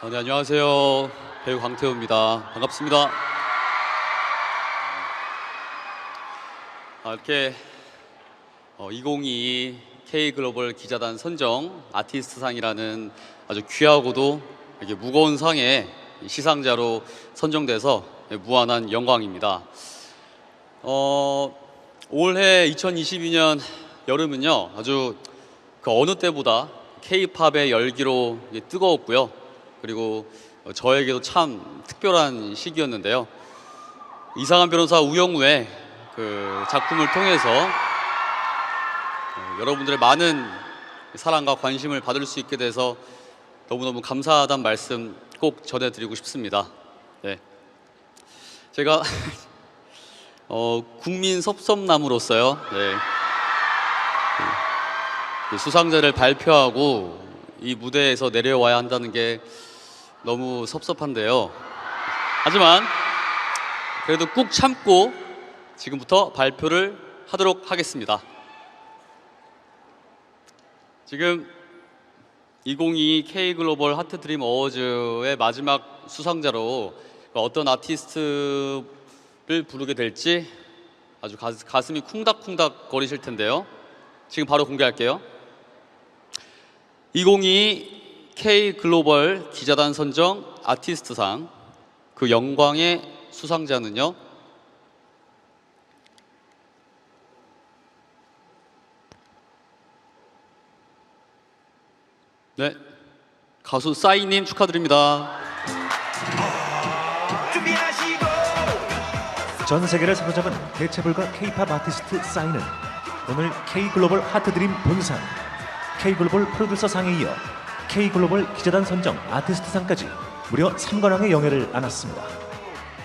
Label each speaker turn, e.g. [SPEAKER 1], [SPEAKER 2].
[SPEAKER 1] 어, 네, 안녕하세요. 배우 강태호입니다. 반갑습니다. 아, 이렇게 어, 2022 K 글로벌 기자단 선정 아티스트상이라는 아주 귀하고도 이렇게 무거운 상에 시상자로 선정돼서 무한한 영광입니다. 어, 올해 2022년 여름은요 아주 그 어느 때보다 K-팝의 열기로 뜨거웠고요. 그리고 어, 저에게도 참 특별한 시기였는데요. 이상한 변호사 우영우의 그 작품을 통해서 어, 여러분들의 많은 사랑과 관심을 받을 수 있게 돼서 너무너무 감사하다는 말씀 꼭 전해드리고 싶습니다. 네. 제가 어, 국민 섭섭남으로서요. 네. 그 수상자를 발표하고 이 무대에서 내려와야 한다는 게 너무 섭섭한데요. 하지만 그래도 꾹 참고 지금부터 발표를 하도록 하겠습니다. 지금 2022 K 글로벌 하트 드림 어워즈의 마지막 수상자로 어떤 아티스트를 부르게 될지 아주 가, 가슴이 쿵닥쿵닥 거리실 텐데요. 지금 바로 공개할게요. 2022 K 글로벌 기자단 선정 아티스트상 그 영광의 수상자는요. 네. 가수 싸이님 축하드립니다.
[SPEAKER 2] 전 세계를 사로잡은 대체불가 K-팝 아티스트 사인은 오늘 K 글로벌 하트드림 본상, K 글로벌 프로듀서 상에 이어 K 글로벌 기자단 선정 아티스트상까지 무려 3관왕의 영예를 안았습니다.